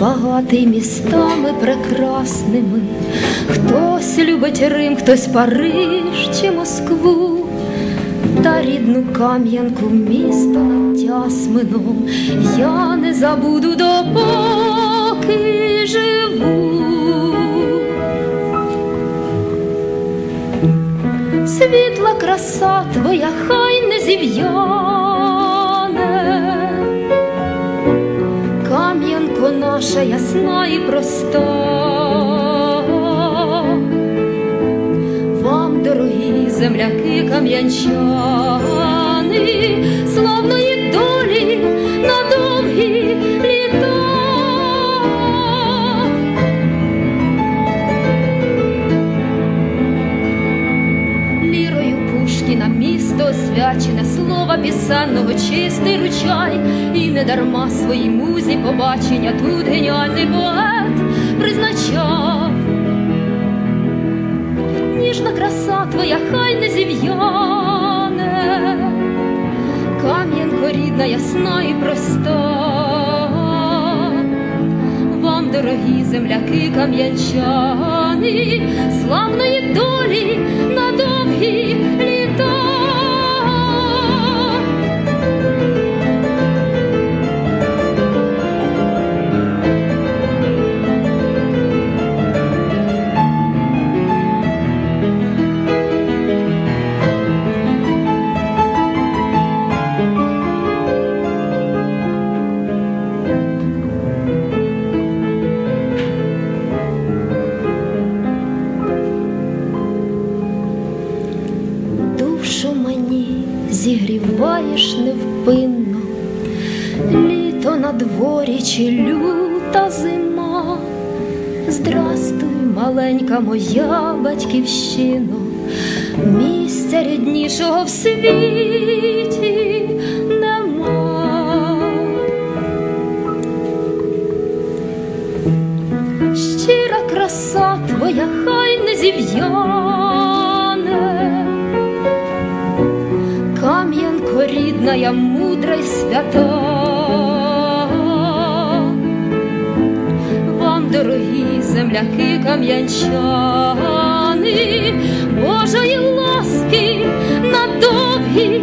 багатий містами прекрасними. Хтось любить Рим, хтось Париж чи Москву, та рідну кам'янку місто над Тясмином я не забуду допоки живу. Світла краса твоя хай не зів'яне, Наша ясна і просто, Вам, дорогі земляки кам'янчани, славної Місто освячене слова пісенного чистий ручай, і не дарма своїй музі побачення тут геніальний поет призначав. Ніжна краса твоя хай не зів'яне, Кам'янко рідна, ясна і проста. Вам, дорогі земляки кам'янчани, славної долі на довгі літа. Зігріваєш невпинно, літо на дворі чи люта зима. Здрастуй, маленька моя батьківщино, місця ріднішого в світі нема. Щира краса твоя хай не зів'яне, Кам'янко рідна, я мудра й свята. Вам, дорогі земляки кам'янчани, Божої ласки на довгі